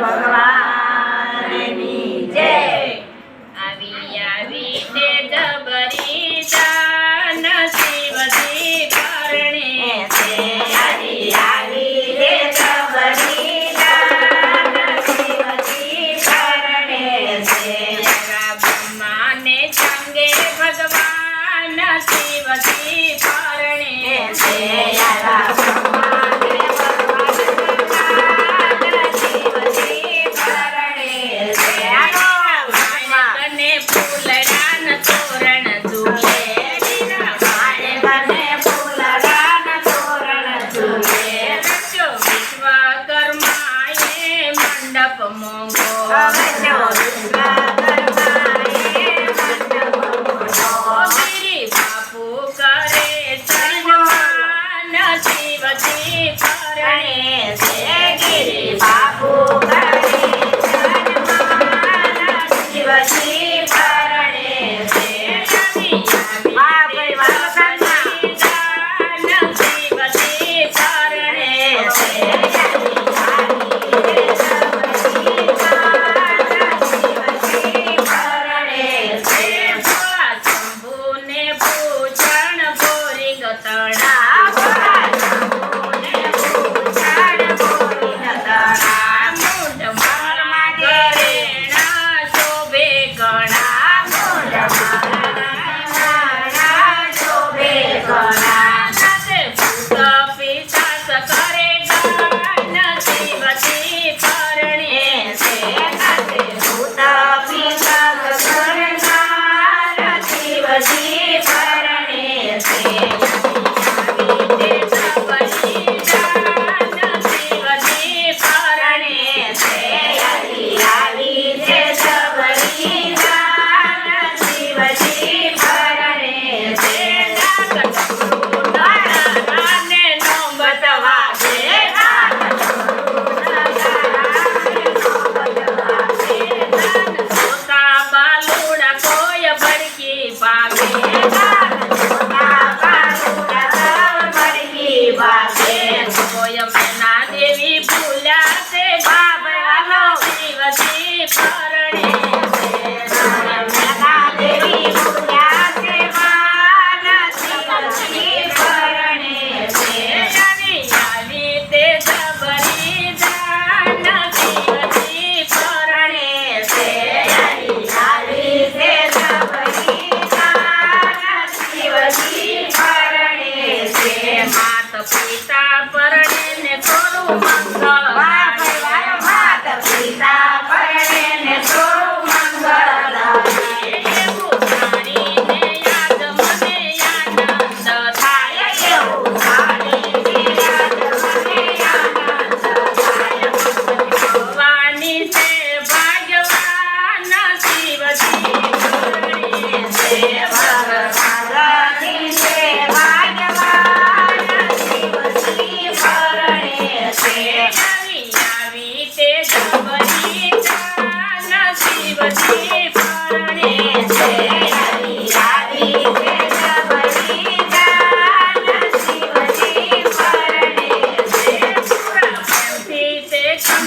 ભગવાનની જય. આવી આવી તે જબરી દાન શિવજી પરણે છે. આવી આવી તે જબરી દાન શિવજી પરણે છે. બ્રહ્માને સંગે ભગવાન Shivji Yes. Sasa.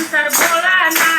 I'm gonna I'm not.